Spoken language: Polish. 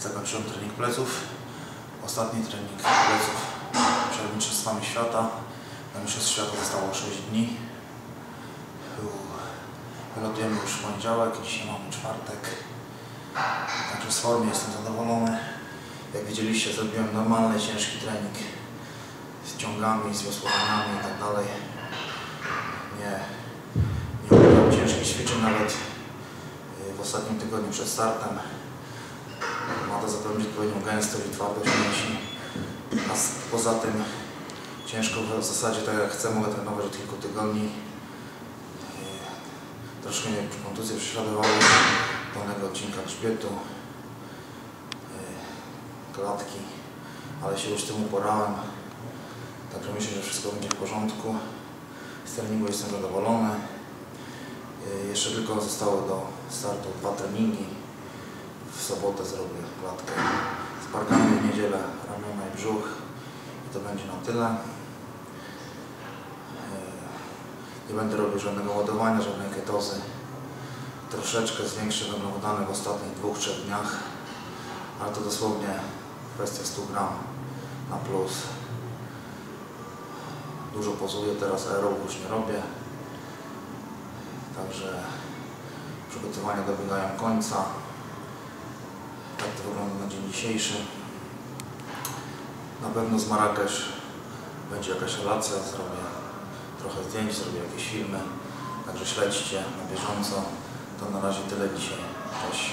Zakończyłem trening pleców. Ostatni trening pleców przed Mistrzostwami Świata. Na Mistrzostw Świata zostało 6 dni. Wylatujemy już w poniedziałek, dzisiaj mamy czwartek. Także z formy jestem zadowolony. Jak widzieliście, zrobiłem normalny, ciężki trening z ciągami, z wiosłowaniami i tak dalej. Nie, nie uprawiam ciężkich ćwiczeń nawet y, w ostatnim tygodniu przed startem. Ma to zapewnić odpowiednią gęstość i twardość mięśni. A poza tym ciężko w zasadzie tak jak chcę, mogę trenować od kilku tygodni. Y, Troszkę mnie kontuzje prześladowały dolnego odcinka grzbietu, y, klatki, ale się już tym uporałem. Także myślę, że wszystko będzie w porządku. Z treningu jestem zadowolony. Y, Jeszcze tylko zostały do startu dwa treningi. Sobotę zrobię klatkę z barkami, w niedzielę ramiona i brzuch. I to będzie na tyle. Y, Nie będę robił żadnego ładowania, żadnej ketozy. Troszeczkę zwiększę węglowodany w ostatnich dwóch, trzech dniach, ale to dosłownie kwestia 100 gram na plus. Dużo pozuję teraz, aerobów już nie robię. Także przygotowania dobiegają końca. Tak to wygląda na dzień dzisiejszy. Na pewno z Marrakesz będzie jakaś relacja, zrobię trochę zdjęć, zrobię jakieś filmy. Także śledźcie na bieżąco. To na razie tyle dzisiaj. Cześć.